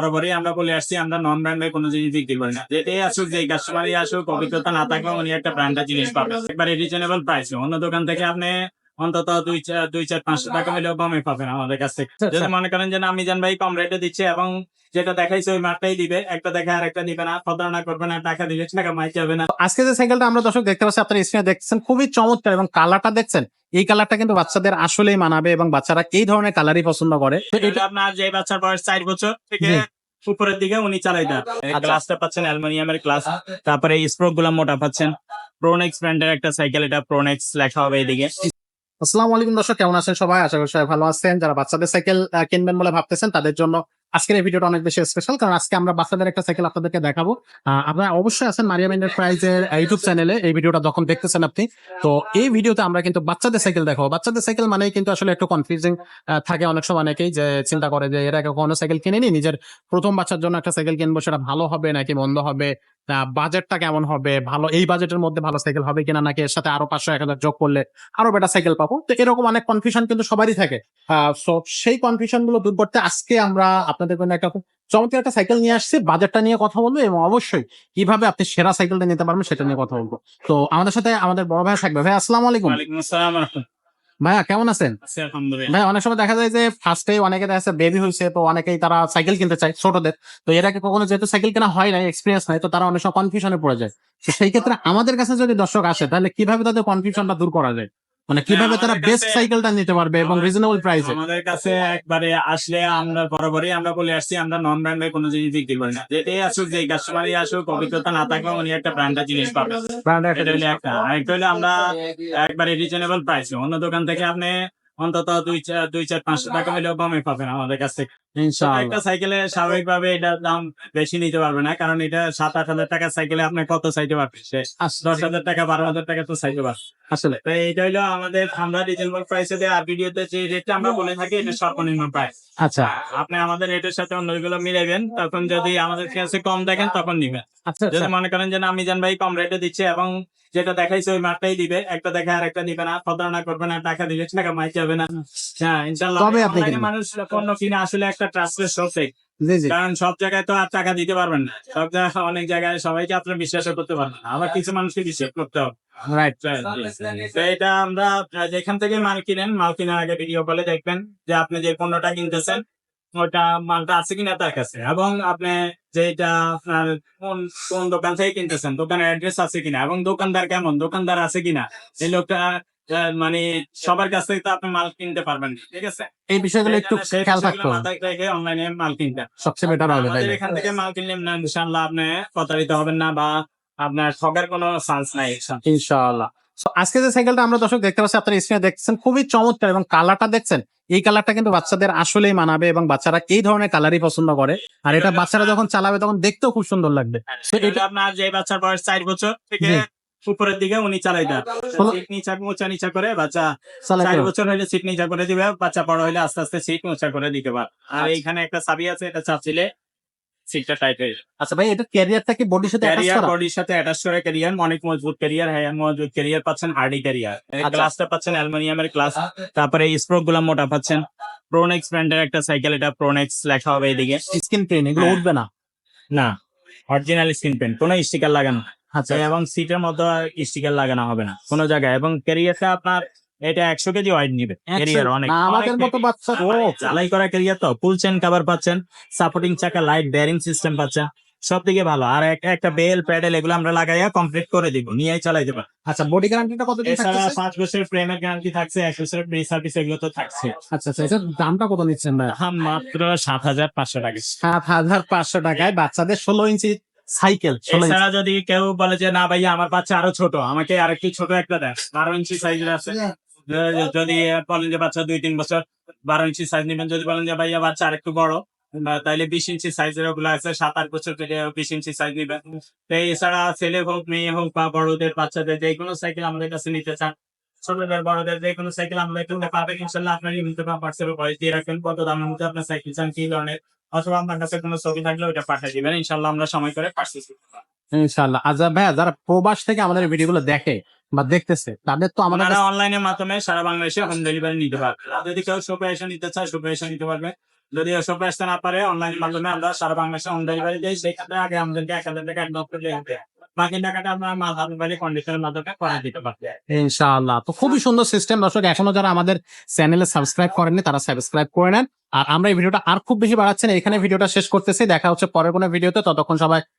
বরাবরই আমরা বলে আসছি, আমরা নন ব্র্যান্ড ব্র্যান্ডের কোনো জিনিস বিক্রি করি না। যেটাই আসুক যে কাস্টমারই আসুক, অভিজ্ঞতা না থাকলে উনি একটা ব্র্যান্ডের জিনিস পাবেন। একবারে রিজনেবল প্রাইস অন্য দোকান থেকে আপনি অন্তত দুই দুই চার পাঁচশো টাকা হলেও কমে পাবেন আমাদের কাছ থেকে। যদি মনে করেন যে না, মিজান ভাই কম রেটে দিচ্ছে এবং যেটা দেখাইছে ওই মাঠটাই দিবে একটা দেখে আর একটা দিবে না প্রতারণা করবে না টাকা দিবে টাকা মাই যাবে না। আজকে যে সাইকেলটা আমরা দর্শক দেখতে পাচ্ছি আপনারা স্ক্রিনে দেখছেন খুবই চমৎকার এবং কালারটা দেখছেন এই কালারটা কিন্তু বাচ্চাদের আসলেই মানাবে এবং বাচ্চারা এই ধরনের কালারই পছন্দ করে। এটা আপনার যে বাচ্চার বয়স চার বছর থেকে উপরের দিকে উনি চালাই দেন। আচ্ছা। গ্লাসটা পাচ্ছেন অ্যালুমিনিয়ামের গ্লাস তারপরে স্প্রোকগুলা মোটা পাচ্ছেন। প্রোনেক্স ব্র্যান্ডের একটা সাইকেল এটা প্রোনেক্স লেখা হবে এদিকে। আসসালামু আলাইকুম দর্শক, কেমন আছেন সবাই? আশা করি সবাই ভালো আছেন। যারা বাচ্চাদের সাইকেল কিনবেন বলে ভাবতেছেন, তাদের জন্য আজকের এই ভিডিওটা অনেক বেশি স্পেশাল কারণ আজকে আমরা বাচ্চাদের একটা সাইকেল আপনাদেরকে দেখাবো। আপনারা অবশ্যই আছেন মারিয়াম এন্টারপ্রাইজের ইউটিউব চ্যানেলে এই ভিডিওটা যখন দেখতেছেন আপনি, তো এই ভিডিওতে আমরা কিন্তু বাচ্চাদের সাইকেল দেখাবো। বাচ্চাদের সাইকেল মানেই কিন্তু আসলে একটু কনফিউজিং থাকে অনেক সময় অনেকেই যে চিন্তা করে যে এর কোনো সাইকেল কিনেনি, নিজের প্রথম বাচ্চার জন্য একটা সাইকেল কিনবো, সেটা ভালো হবে নাকি মন্দ হবে? বাজেটটা কেমন হবে? ভালো, এই বাজেটের মধ্যে ভালো সাইকেল হবে কিনা? নাকি এর সাথে আরও পাঁচশো, এক হাজার যোগ করলে আরও বেটার সাইকেল পাবো? তো এরকম অনেক কনফিউশন কিন্তু সবারই থাকে। সো সেই কনফিউশনগুলো দূর করতে আজকে আমরা আপনাদের জন্য একটা চমৎকার একটা সাইকেল নিয়ে আসছি। বাজেটটা নিয়ে কথা বলব এবং অবশ্যই কীভাবে আপনি সেরা সাইকেলটা নিতে পারবেন সেটা নিয়ে কথা বলব। তো আমাদের সাথে আমাদের বড় ভাই থাকবে ভাই, আসসালামু আলাইকুম। আসসালাম। ভাইয়া কেমন আছেন? আছি ভাই অনেক সময় দেখা যায় যে ফার্স্টে অনেকে দেখা যাচ্ছে বেবি হয়েছে তো অনেকেই তারা সাইকেল কিনতে চায় ছোটদের। তো এর আগে কখনো যেহেতু সাইকেল কেনা হয় না এক্সপিরিয়েন্স নাই তো তারা অনেক সময় কনফিউশনে পড়ে যায়। তো সেই ক্ষেত্রে আমাদের কাছে যদি দর্শক আসে তাহলে কীভাবে তাদের কনফিউশনটা দূর করা যায়? মানে কীভাবে তারা বেস্ট সাইকেলটা নিতে পারবে এবং রিজনেবল প্রাইসে আমাদের কাছে একবারে আসলে আমরা বরাবরই আমরা বলে আসছি আমরা নন ব্র্যান্ডের কোনো জিনিস বিক্রি করি না। যেটাই আসুক যে কাস্টমারই আসুক অভিজ্ঞতা না থাকলে উনি একটা ব্র্যান্ডের জিনিস পাবে ব্র্যান্ড একটা আরেকটা হলে আমরা একবারে রিজনেবল প্রাইসে অন্য দোকান থেকে আপনি অন্তত দুই চার দুই চার পাঁচশো টাকা হলেও কমে পাবেন আমাদের কাছ থেকে। একটা সাইকেলে স্বাভাবিকভাবে এটার দাম বেশি নিতে পারবে না কারণ এটা সাত আট হাজার টাকার সাইকেলে আপনি কত চাইতে পারবেন? সে দশ হাজার টাকা বারো হাজার টাকা তো চাইতে পারবে আসলে। তো এটা হলো আমাদের আমরা রিজনেবল প্রাইসে দেয় আর ভিডিওতে যে রেটটা আমরা বলে থাকি এটা সর্বনিম্ন প্রাইস আচ্ছা। আপনি আমাদের রেটের সাথে অন্যগুলো মিলাবেন তখন যদি আমাদের কাছে কম দেখেন তখন নিবেন। আচ্ছা যদি আচ্ছা মনে করেন যে না মিজান ভাই কম রেটে দিচ্ছে এবং যেটা দেখাইছে ওই মাঠটাই দিবে একটা দেখে আর একটা নিবে না প্রতারণা করবে না টাকা দিবে টাকা মাই যাবে না। হ্যাঁ ইনশাল্লাহ। মানুষ পণ্য কিনে আসলে একটা ট্রাস্টের জি কারণ সব জায়গায় তো আর টাকা দিতে পারবেন না। সব জায়গায় অনেক জায়গায় সবাইকে আপনার বিশ্বাস করতে পারবেন না। আবার কিছু মানুষকে বিশ্বাস করতে হবে। এটা আমরা যেখান থেকে মাল কিনেন মাল কেনার আগে ভিডিও কলে দেখবেন যে আপনি যে পণ্যটা কিনতেছেন ওটা মালটা আছে কিনা তার কাছে। এবং আপনি যেটা আপনার কোন কোন দোকান থেকে কিনতেছেন দোকানের অ্যাড্রেস আছে কিনা এবং দোকানদার কেমন দোকানদার আছে কিনা এই লোকটা মানে সবার কাছ থেকে তো আপনি মাল কিনতে পারবেন ঠিক আছে? এই বিষয়গুলো একটু খেয়াল থাকতে হবে। অনলাইনে মাল কিনতে সবচেয়ে বেটার হবে তাই এখান থেকে মাল কিনলে না ইনশাল্লাহ আপনি প্রতারিত হবেন না বা আপনার ঠকার কোনো চান্স নাই ইনশাআল্লাহ। আজকে যে সাইকেলটা আমরা দর্শক দেখতে পাচ্ছি আপনারা স্ক্রিনে দেখছেন খুবই চমৎকার এবং কালারটা দেখছেন এই কালারটা কিন্তু বাচ্চাদের আসলেই মানাবে এবং বাচ্চারা এই ধরনের কালারই পছন্দ করে। আর এটা বাচ্চারা যখন চালাবে তখন দেখতেও খুব সুন্দর লাগবে। এটা এটা আপনার যে বাচ্চার বয়স চার বছর থেকে উপরের দিকে উনি চালাই দেন। সিট নিচা উঁচা নিচা করে বাচ্চা চার বছর হলে সিট নিচা করে দিবে বাচ্চা বড় হলে আস্তে আস্তে সিট উঁচা করে দিতে পারে আর এইখানে একটা চাবি আছে এটা সিটটা টাইট হয়ে আচ্ছা ভাই এটা ক্যারিয়ারটা কি বডির সাথে ক্যারিয়ার বডির সাথে অ্যাটাচ করে ক্যারিয়ার অনেক মজবুত ক্যারিয়ার হ্যাঁ মজবুত ক্যারিয়ার পাচ্ছেন হার্ডি ক্যারিয়ার আচ্ছা। গ্লাসটা পাচ্ছেন অ্যালুমিনিয়ামের গ্লাস তারপরে স্প্রোকগুলা মোটা পাচ্ছেন। প্রোনেক্স ব্র্যান্ডের একটা সাইকেল এটা প্রোনেক্স লেখা হবে এদিকে। স্কিন প্রিন্ট এগুলো হ্যাঁ। উঠবে না? না অরিজিনাল স্ক্রিন পেন্ট কোনো স্টিকার লাগানো। আচ্ছা। এবং সিটের মধ্যে স্টিকার লাগানো হবে না কোনো জায়গায়। এবং ক্যারিয়ারটা আপনার এটা একশো কেজি ওয়াইড নিবে। ক্যারিয়ার অনেক আমাদের মতো বাচ্চা। ও জ্বালাই করা ক্যারিয়ার তো। ফুল চেন কভার পাচ্ছেন সাপোর্টিং চাকা লাইট বেয়ারিং সিস্টেম পাচ্ছেন। সব দিকে ভালো। আর একটা একটা বেল প্যাডেল এগুলো আমরা লাগাইয়া কমপ্লিট করে দিব নিয়েই চালাই দেবো। আচ্ছা বডি গ্যারান্টিটা কতদিন এছাড়া থাকতেছে? পাঁচ বছরের প্রেমের গ্যারান্টি থাকছে এক বছরের প্রি সার্ভিস এগুলো তো থাকছে। আচ্ছা আচ্ছা এটার দামটা কত নিচ্ছেন ভাই? মাত্র সাত হাজার পাঁচশো টাকা। সাত হাজার পাঁচশো টাকায় বাচ্চাদের ষোলো ইঞ্চি সাইকেল এছাড়া যদি কেউ বলে যে না ভাইয়া আমার বাচ্চা আরও ছোট আমাকে আরেকটু ছোট একটা দেন বারো ইঞ্চি সাইজের আছে। য- যদি বলেন যে বাচ্চা দুই তিন বছর বারো ইঞ্চি সাইজ নেবেন যদি বলেন যে ভাইয়া বাচ্চা আরেকটু বড় তাইলে বিশ ইঞ্চি সাইজের ওগুলো আছে সাত আট বছর থেকে বিশ ইঞ্চি সাইজ নিবেন। তো এছাড়া ছেলে হোক মেয়ে হোক বা বড়দের বাচ্চাদের যে কোনো সাইকেল আমাদের কাছে নিতে চান ছোটদের বড়দের যে কোনো সাইকেল আমাদের এখানে পাবেন। ইনশাল্লাহ আপনার নিতে পারেন হোয়াটসঅ্যাপে ভয়েস দিয়ে রাখবেন কত দামের মধ্যে আপনার সাইকেল চান কি ধরনের অথবা আপনার কাছে কোনো ছবি থাকলে ওইটা পাঠিয়ে দিবেন। ইনশাল্লাহ আমরা সময় করে পাঠিয়ে দিতে পারব। ইনশাল্লাহ আচ্ছা ভাইয়া যারা প্রবাস থেকে আমাদের ভিডিওগুলো দেখে বা দেখতেছে তাদের তো আমাদের অনলাইনের মাধ্যমে সারা বাংলাদেশে হোম ডেলিভারি নিতে পারবে। যদি কেউ শপে এসে নিতে চায় শপে এসে নিতে পারবে। যদি আসতে না পারে অনলাইন মাধ্যমে আমরা সারা বাংলাদেশে অন ডেলিভারি দিই। সেক্ষেত্রে আগে আমাদেরকে এক হাজার টাকা অ্যাডভান্স করে দিতে বাকি টাকাটা আমরা মাল হাতে কন্ডিশনের মাধ্যমে করে দিতে পারব। ইনশাআল্লাহ। তো খুবই সুন্দর সিস্টেম দর্শক এখনও যারা আমাদের চ্যানেলে সাবস্ক্রাইব করেননি তারা সাবস্ক্রাইব করে নেন। আর আমরা এই ভিডিওটা আর খুব বেশি বাড়াচ্ছেন এখানে ভিডিওটা শেষ করতেছি। দেখা হচ্ছে পরের কোনো ভিডিওতে। ততক্ষণ সবাই